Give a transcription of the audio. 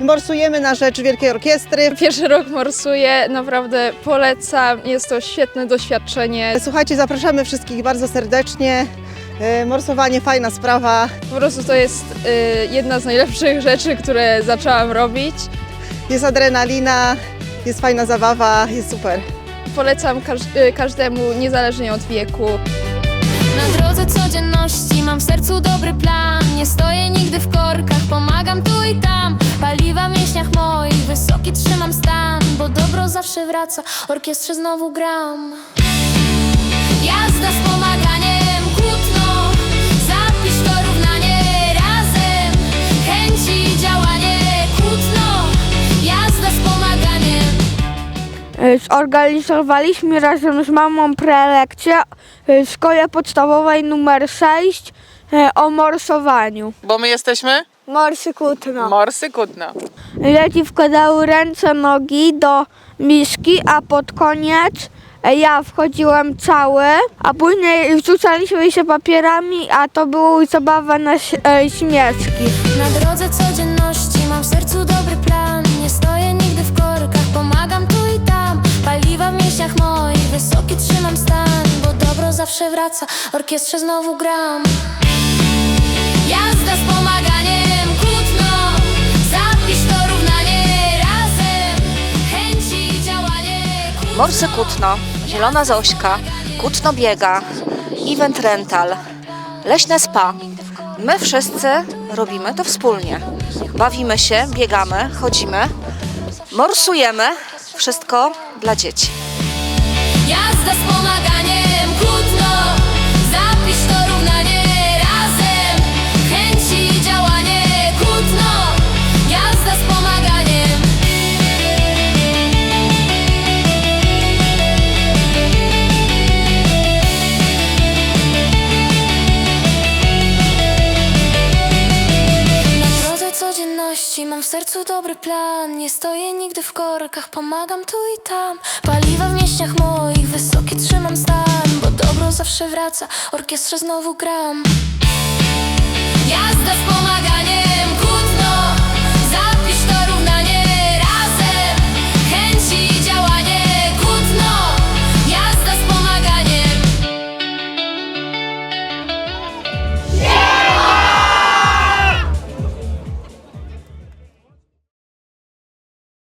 Morsujemy na rzecz Wielkiej Orkiestry. Pierwszy rok morsuję, naprawdę polecam, jest to świetne doświadczenie. Słuchajcie, zapraszamy wszystkich bardzo serdecznie. E, Morsowanie fajna sprawa. Po prostu to jest y, jedna z najlepszych rzeczy, które zaczęłam robić. Jest adrenalina, jest fajna zabawa, jest super. Polecam każ y, każdemu, niezależnie od wieku. Na drodze codzienności mam w sercu dobry plan. Nie stoję nigdy w korkach, pomagam tu i tam. Paliwa w mięśniach moich, wysoki trzymam stan Bo dobro zawsze wraca, orkiestrze znowu gram Zorganizowaliśmy razem z mamą prelekcję e, w szkole podstawowej numer 6 e, o morsowaniu. Bo my jesteśmy Morsy kłótno. morsy kutno. Dzieci wkładały ręce, nogi do miski, a pod koniec e, ja wchodziłem cały, a później wrzucaliśmy się papierami, a to była zabawa na e, śmieszki. Na drodze codzienności mam w sercu dobry plan Nie stoję nigdy zawsze wraca, orkiestrze znowu gram Jazda z pomaganiem, kłótno Zapisz to równanie razem Chęci, działanie, kłótno Morsy Kutno, Zielona Zośka, Kutno Biega, Event Rental, Leśne Spa. My wszyscy robimy to wspólnie. Bawimy się, biegamy, chodzimy, morsujemy. Wszystko dla dzieci. Jazda z pomaganiem, kłótno Zapisz to równanie razem. Chęci, działanie, kłótno Jazda z pomaganiem. Na drodze codzienności mam w sercu dobry plan. Nie stoję nigdy w korkach, pomagam tu i tam. Paliwa w mięśniach moich, wysoki zawsze wraca, orkiestrze znowu gram